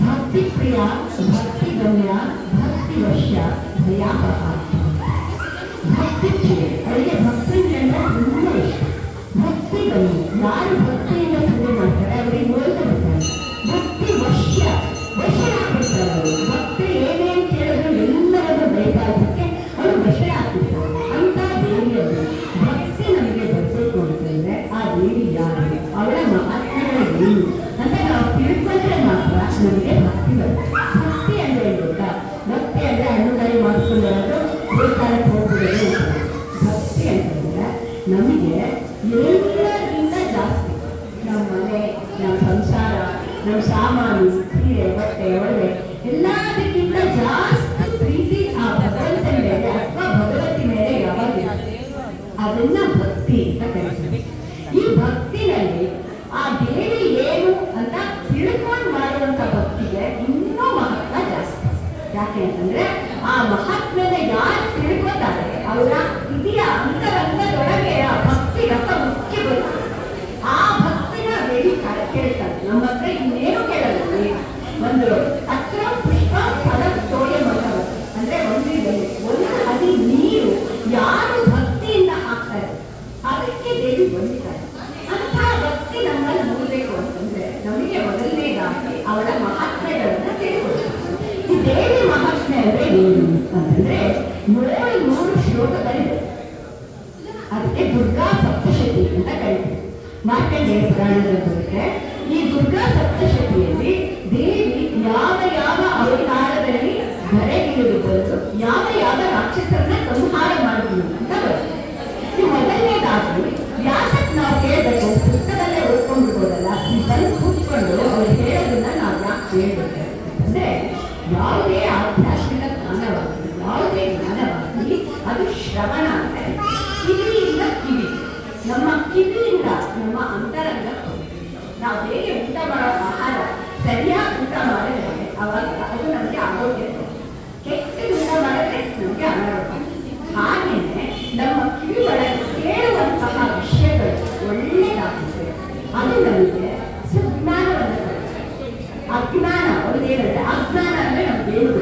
ಭಕ್ತಿಪ್ರಿಯ ಭಕ್ತಿಗಮ್ಯ ಭಕ್ತಿವಶ್ಯ ಭಯಾಪಹ ಭಕ್ತಿಪ್ರಿಯ நமக்கு தேவை அஸ்தானாவே நமக்கு தேவை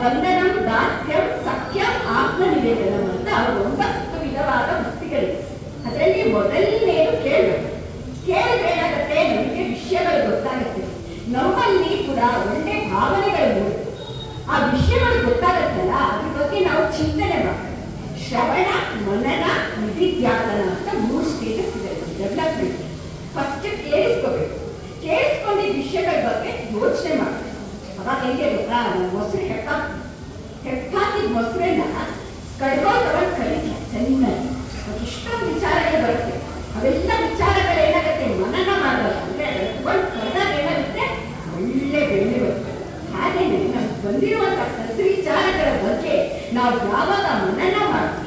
ಬಂಧನಂ ದಾಸ್ಯಂ ಸಖ್ಯಂ ಆತ್ಮನಿವೇದನಂ ಅಂತ ಒಂಬತ್ತು ವಿಧವಾದ ಭಕ್ತಿಗಳಿವೆ. ಅದರಲ್ಲಿ ಮೊದಲನೇದು ಕೇಳಬೇಕು. ಕೇಳಿದ್ರೆ ಏನಾಗುತ್ತೆ ನಮಗೆ ವಿಷಯಗಳು ಗೊತ್ತಾಗುತ್ತೆ. ನಮ್ಮಲ್ಲಿ ಕೂಡ ಒಳ್ಳೆ ಭಾವನೆಗಳು ಮೂಡುತ್ತೆ ಆ ವಿಷಯಗಳು ಗೊತ್ತಾಗತ್ತಲ್ಲ, ಅದ್ರ ಬಗ್ಗೆ ನಾವು ಚಿಂತನೆ ಮಾಡ್ತೀವಿ ಶ್ರವಣ, ಮನನ ನಿಧಿಧ್ಯಾಸನ ಅಂತ ಮೂರು ಸ್ಟೇಜಸ್ ಇದೆ. ಡೆವಲಪ್ಮೆಂಟ್ ಫಸ್ಟ್ ಕೇಳಿಸ್ಕೋಬೇಕು. ಕೇಳಿಸ್ಕೊಂಡು ವಿಷಯಗಳ ಬಗ್ಗೆ ಯೋಚನೆ ಮಾಡ್ತೇವೆ ಅವಾಗ ಹೆಂಗೆ ಗೊತ್ತಾ? ಮೊಸರು ಹೆಕ್ಕಾಕ್ ಹೆಕ್ಕಾಕಿದ ಮೊಸರನ್ನ ಕಡ್ಕೊಂಡು ತಗೊಂಡು ಕಲಿಕೆ ಚೆನ್ನಾಗಿ ಇಷ್ಟೊಂದು ವಿಚಾರಗಳು ಬರುತ್ತೆ. ಅವೆಲ್ಲ ವಿಚಾರಗಳು ಏನಾಗುತ್ತೆ? ಮನನ ಮಾಡಲ್ಲ ಅಂದರೆ ಕಡ್ಕೊಂಡು ಏನಾಗುತ್ತೆ? ಒಳ್ಳೆ ಬೆಳ್ಳಿ ಬರುತ್ತೆ. ಹಾಗೇನೆ ನಾವು ಬಂದಿರುವಂಥ ಸದ್ವಿಚಾರಗಳ ಬಗ್ಗೆ ನಾವು ಯಾವಾಗ ಮನನ ಮಾಡ್ತೀವಿ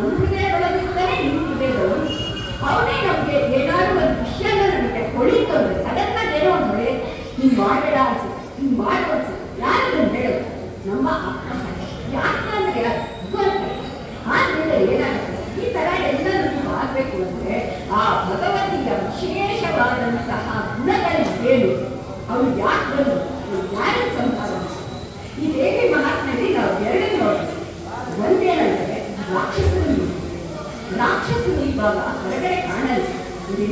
ನಮಗೆ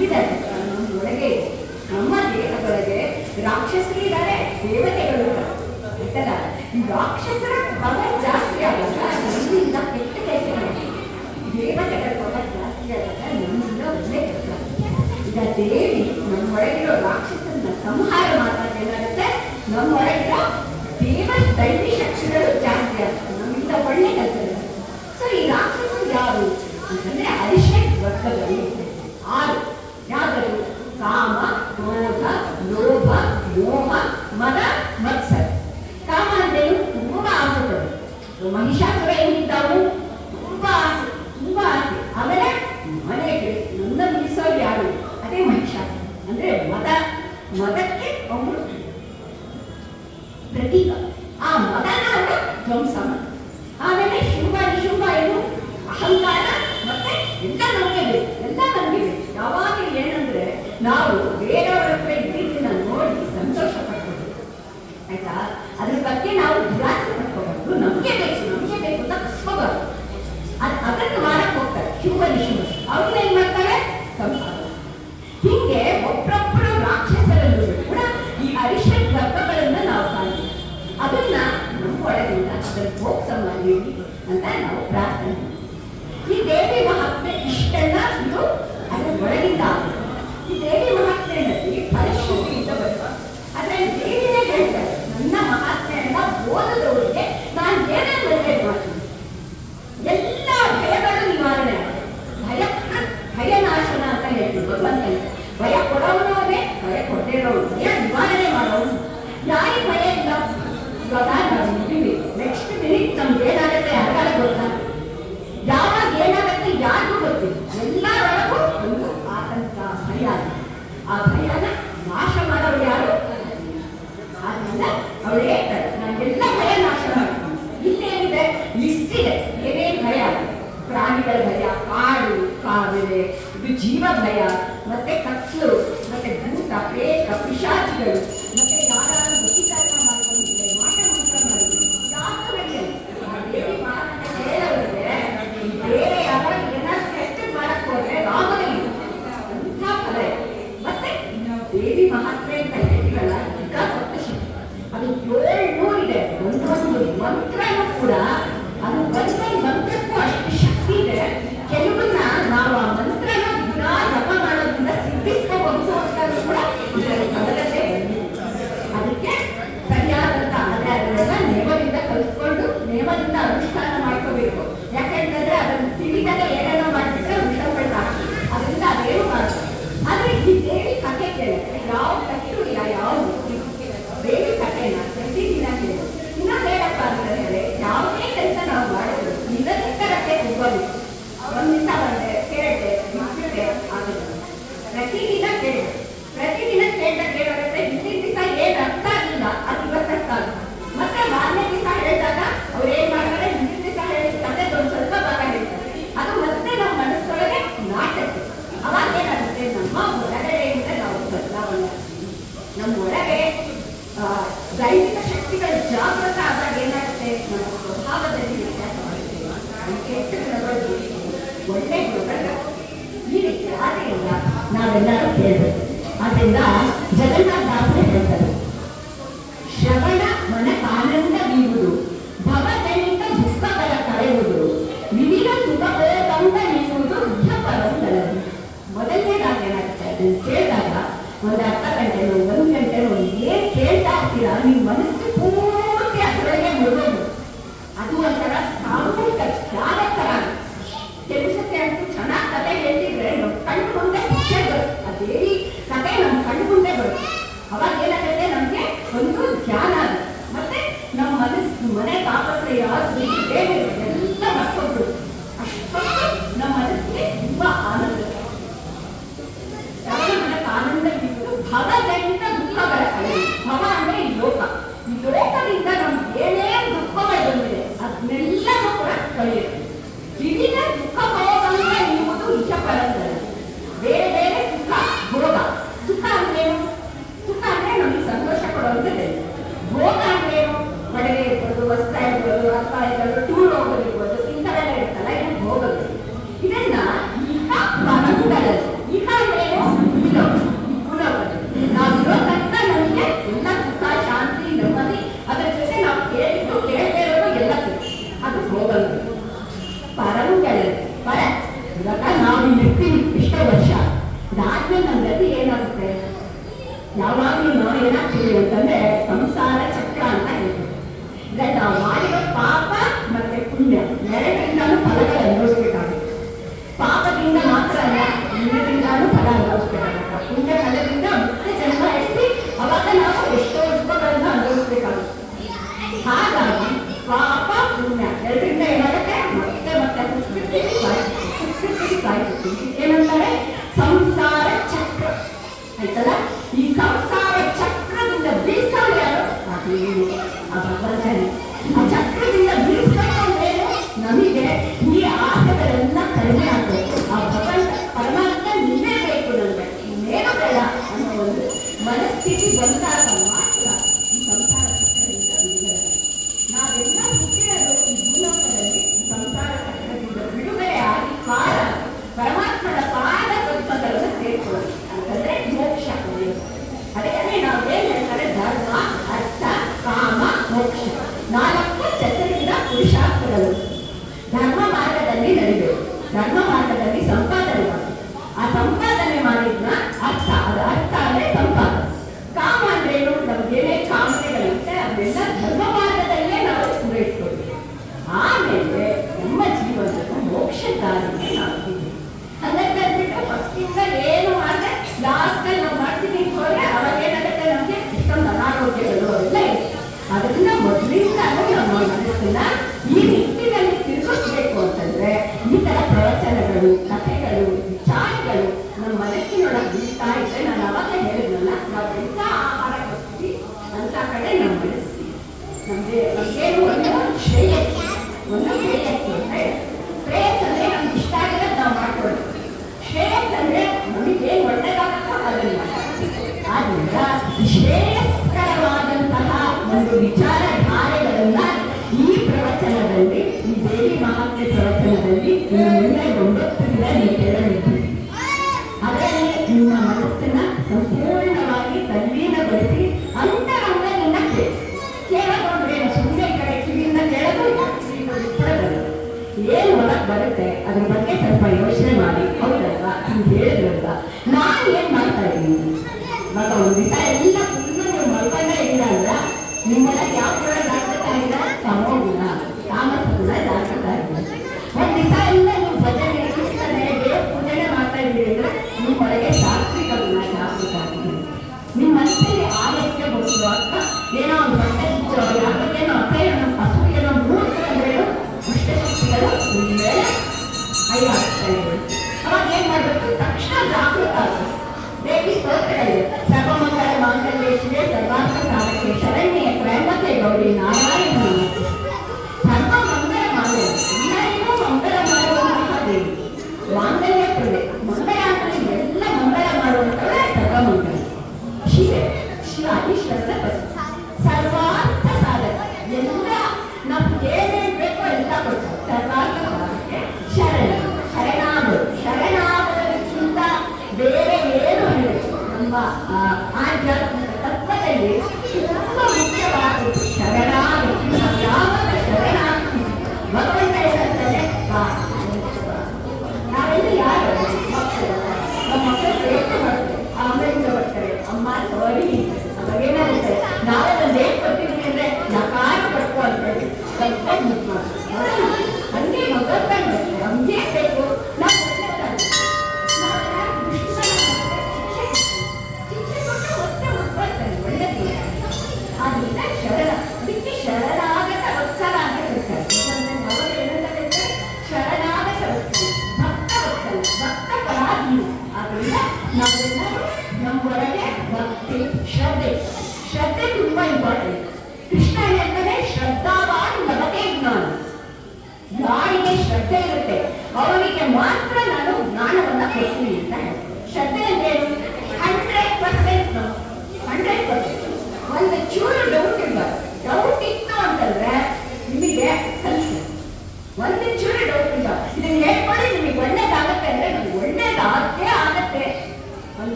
ತುಂಬಿದ್ದಾರೆ ನಮ್ಮೊಳಗೆ ನಮ್ಮ ದೇಹದೊಳಗೆ ರಾಕ್ಷಸರು ಇದ್ದಾರೆ, ದೇವತೆಗಳು ಆಯ್ತಲ್ಲ ರಾಕ್ಷಸರ ಪವರ್ ಜಾಸ್ತಿ ಆದಾಗ ನಮ್ಮಿಂದ ಕೆಟ್ಟ ಕೆಲಸ ದೇವತೆಗಳ ಪವರ್ ಜಾಸ್ತಿ ಆದಾಗ ನಮ್ಮಿಂದ ಒಳ್ಳೆ ಕೆಲಸ ಈಗ ದೇವಿ ನಮ್ಮೊಳಗಿರೋ ರಾಕ್ಷಸನ ಸಂಹಾರ ಮಾಡಿದಾಗ ಏನಾಗುತ್ತೆ? ನಮ್ಮೊಳಗಿರೋ ದೇವ ದೈವಿ ಶಕ್ತಿಗಳು ಜಾಸ್ತಿ ಆಗ್ತದೆ ನಮ್ಮಿಂದ ಒಳ್ಳೆ ಕೆಲಸ ಸೊ ಈ ರಾಕ್ಷಸರು ಯಾರು? ಅಂತಂದ್ರೆ ಅರಿಶಕ್ ವರ್ಗದಲ್ಲಿ ಆರು ಯಾವ್ದು ಕಾಮ ಕ್ರೋಧ ಲೋಭ ಮೋಹ ಮದ ಹೇಳ್ತೀವಿ ಭಗವಂತ ಭಯ ಕೊಡೋರು ಅವರೇ ಭಯ ಕೊಟ್ಟಿರೋರು. ಭಯ ನಿವಾರಣೆ ಮಾಡೋರು? ಯಾರಿಗೆ ಭಯ ಇಲ್ಲ? ಇವಾಗ ನಾವು ಇದ್ದೀವಿ ನೆಕ್ಸ್ಟ್ ಮಿನಿಟ್ ನಮ್ಗೆ ಏನಾಗುತ್ತೆ ಯಾರಿಗಾರ ಗೊತ್ತಾ? ಯಾವಾಗ ಏನಾಗುತ್ತೆ ಯಾರಿಗೂ ಗೊತ್ತಿಲ್ಲ. ಎಲ್ಲರೊಳಗೂ ಒಂದು ಆತಂಕ, ಭಯ ಆ ಭಯನ ನಾಶ ಮಾಡೋರು ಯಾರು? ಆದ್ರಿಂದ ಅವಳಿಗೆ ಜೀವ ಭಯ ಮತ್ತೆ Thank you. ನೀನು ಇರ್ತೀನಿ ಇಷ್ಟೋ ವರ್ಷ. ಅದಾದ್ಮೇಲೆ ನನ್ನ ಗತಿ ಏನಾಗುತ್ತೆ? ಯಾವಾಗಲೂ ನಾವು ಏನಾಗ್ತೀವಿ ಅಂತಂದ್ರೆ ಸಂಸಾರ ಚಕ್ರ ಅಂತ ಹೇಳ್ತೀವಿ. ನಾವು ಮಾಡಿರೋ ಪಾಪ ಕೆಲವು ಧರ್ಮ ಮಾರ್ಗದಲ್ಲಿ ನಡೆಯುವುದು ಧರ್ಮ ಕಥೆಗಳು ಕಥೆಗಳು, ವಿಚಾರಗಳು. ನಮ್ಮ ಮನಸ್ಸಿನೊಳಗೆ ಬೀಳ್ತಾ ಇದ್ರೆ ನಾನು ಹೇಳಿದ್ನಲ್ಲ ನಾವೆಂಥ ಆಹಾರ ಪ್ರಸ್ತುತಿ ಅಂತ ಕಡೆ ನಮ್ಮ ನಮಗೆ ನಮಗೇನು ಒಂದು ನಿಮ್ಮ ಮನಸ್ಸನ್ನ ಸಂಪೂರ್ಣವಾಗಿ ತಲ್ಲೀನಗೊಳಿಸಿ ಅಂತರಂಗದಿಂದ ಕೇಳಕೊಂಡ್ರೆ ಕಡೆ ಏನು ಹೊರಗೆ ಬರುತ್ತೆ ಅದ್ರ ಸ್ವಲ್ಪ ಯೋಚನೆ ಮಾಡಿ ಹೌದಲ್ವಾ ನಾನು ಮಾಡ್ತಾ ಇದ್ದೀನಿ ಮಗ ಒಂದು ದಿವಸ ಎಲ್ಲ ಫುಲ್ಲು ನೀವು ಮಲ್ಕೊಂಡೇ ಇಲ್ಲ ಅಂದ್ರೆ ನಿಮ್ಮೆಲ್ಲ ಯಾವ create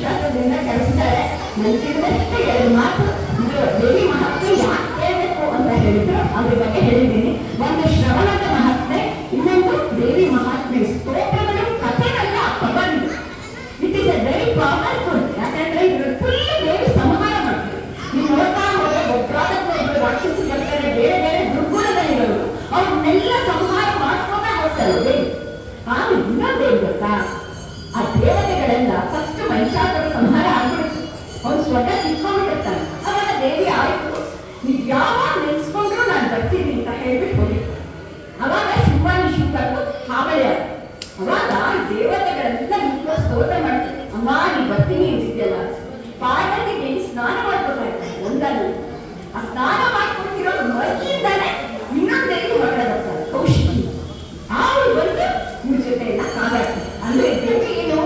ವಿಶ್ವಾಸದಿಂದ ನನಗೆ ತಿಳಿದಷ್ಟು ಎರಡು ಮಾತು ಇದು ದೇವಿ ಮಹತ್ವ ಯಾಕೆ ಹೇಳಬೇಕು ಅಂತ ಹೇಳಿದ್ರು ಅದ್ರ ಬಗ್ಗೆ ಹೇಳಿದ್ದೀನಿ ಒಂದು ಶ್ರವಣದ ಮಹತ್ವ ಇನ್ನೊಂದು ದೇವಿ ಮಹಾತ್ಮೆ ಸ್ತೋತ್ರಗಳು ಕಥೆಗಳೆಲ್ಲ ಪಬಂದು it is a very powerful ಯಾಕಂದ್ರೆ ಇದ್ರ ಫುಲ್ ದೇವಿ ಸಂಹಾರ ಮಾಡ್ತೀವಿ ನೀವು ನೋಡ್ತಾ ಹೋದ್ರೆ ಒಬ್ಬರಾದಕ್ಕೆ ಒಬ್ಬರು ರಾಕ್ಷಸಿ ಬರ್ತಾರೆ ಬೇರೆ ಬೇರೆ ದುರ್ಗುಣದಲ್ಲಿರೋರು ಅವ್ರನ್ನೆಲ್ಲ ಸಂಹಾರ ಮಾಡ್ಕೊಂಡೇ ಹೋಗ್ತಾರೆ ದೇವಿ ಆಮೇಲೆ ಇನ್ನೊಂದೇನು ಗೊತ್ತಾ ಆ ದೇವತೆಗಳೆಲ್ಲ ಫಸ್ಟ್ ಮಹಿಷಾಸುರ ಸಂಹಾರ ಆಗ್ಬಿಡುತ್ತೆ ಅವ್ನು ಸ್ವತಃ ಸಿಕ್ಕೊಂಡ್ಬಿಟ್ಟಿರ್ತಾನೆ ಅವಾಗ ದೇವಿ ಆಯ್ತು ನೀವು ಯಾವಾಗ ನೆನ್ಸ್ಕೊಂಡ್ರು ನಾನು ಬರ್ತೀನಿ ಅಂತ ಹೇಳ್ಬಿಟ್ಟು ಹೋಗಿ ಅವಾಗ ಶಿವಾನಿ ಶಿವಕರ್ತು ಹಾವಳಿ ಆದ. ಅವಾಗ ದೇವತೆಗಳೆಲ್ಲ ನಿಂತು ಸ್ತೋತ್ರ ಮಾಡ್ತಾರೆ ಅಮ್ಮ ನೀ ಬರ್ತೀನಿ ಅಂತಿದ್ಯಲ್ಲ ಪಾರ್ವತಿಗೆ ಸ್ನಾನ ಮಾಡ್ಬೇಕಾಯ್ತು ಒಂದಲ್ಲ ಆ ಸ್ನಾನ ಮಾಡ್ಕೊತಿರೋ ಮೈಯಿಂದಾನೆ ಇನ್ನೊಂದು ದೇವಿ ಹೊರಗಡೆ ಬರ್ತಾರೆ ಕೌಶಿಕಿ ಅವಳು ಬಂದು ಇವ್ರ ಜೊತೆ ಎಲ್ಲ ಕಾದಾಡ್ತಾರೆ ಅಂದ್ರೆ ದೇವಿ ಏನು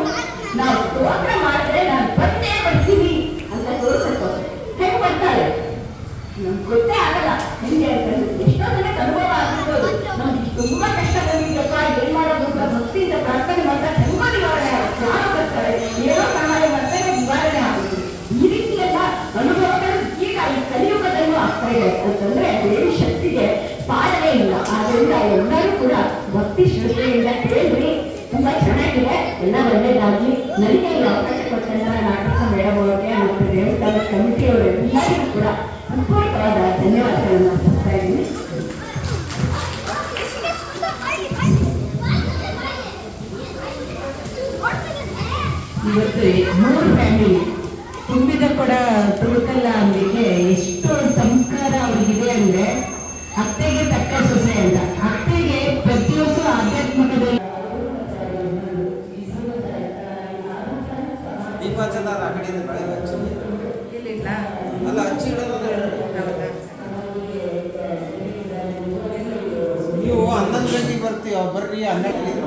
ನಾವು ಸ್ತೋತ್ರ ಮಾಡಿದ್ರೆ ನಾನು ಬಂದೇ ಬರ್ತೀನಿ ಅಂತ ತೋರಿಸಕ್ಕೆ ಹೆಂಗ್ ಬರ್ತಾಳೆ ನಮ್ಗೆ ಗೊತ್ತೇ ಆಗಲ್ಲ ಹೆಂಗೆ ಅಂತಂದ್ರೆ ಎಷ್ಟೋ ಜನಕ್ಕೆ ಅನುಭವ ಆಗಿರ್ಬೋದು ನಮ್ಗೆ ತುಂಬಾ ಕಷ್ಟ ಬಂದಿದ್ದಪ್ಪ ಏನ್ ಮಾಡೋದು ಅಂತ ಭಕ್ತಿಯಿಂದ ಪ್ರಾರ್ಥನೆ ಮಾಡಿದ್ರೆ ತುಂಬಾ ನಿವಾರಣೆ ಆಗುತ್ತೆ ಯಾರು ಬರ್ತಾರೆ ಏನೋ ಸಹಾಯ ಮಾಡ್ತಾರೆ ನಿವಾರಣೆ ಆಗುತ್ತೆ ಈ ರೀತಿ ಎಲ್ಲ ಅನುಭವಗಳು ಈಗ ಈ ಕಲಿಯುಗದಲ್ಲೂ ಆಗ್ತಾ ಇದೆ ಅಂತಂದ್ರೆ ದೇವಿ ಶಕ್ತಿಗೆ ಪಾಲನೆ ಇಲ್ಲ. ಆದ್ರಿಂದ ಎಲ್ಲರೂ ಕೂಡ ಭಕ್ತಿ ಶ್ರದ್ಧೆಯಿಂದ ಕೇಳ್ರಿ ತುಂಬಾ ಚೆನ್ನಾಗಿದೆ. ಎಲ್ಲ ಒಳ್ಳೇದಾಗ್ಲಿ. ನನಗೆ ಈ ಅವಕಾಶ ಕೊಟ್ಟಂತ ನಾಟಕ ಮೇಡಮ್ ಅವರಿಗೆ ಮತ್ತು ದೇವಸ್ಥಾನ ಕಮಿಟಿಯವರು ಎಲ್ಲರಿಗೂ ಕೂಡ ಹೃತ್ಪೂರ್ವಕವಾದ ಧನ್ಯವಾದಗಳನ್ನು ಅರ್ಪಿಸ್ತಾ ಇದ್ದೀನಿ. ಇವತ್ತು ಮೂರು ಫ್ಯಾಮಿಲಿ ತುಂಬಿದ ಕೊಡ ತುಳುಕಲ್ಲ ಅಂದಿಗೆ ಎಷ್ಟು ಅವ್ರಿಗಿದೆ ಅಂದ್ರೆ ಅತ್ತೆಗೆ ತಕ್ಕ ಸೊಸೆ ಅಂತ. ಅತ್ತೆಗೆ ಪ್ರತಿಯೊಂದು ಆಧ್ಯಾತ್ಮಿಕದಲ್ಲಿ ಅಲ್ಲ ಹಚ್ಚಿ ನೀವು ಹನ್ನೊಂದು ಗಂಟೆಗೆ ಬರ್ತೀವಿ ಬರ್ರಿ ಹನ್ನೆರಡು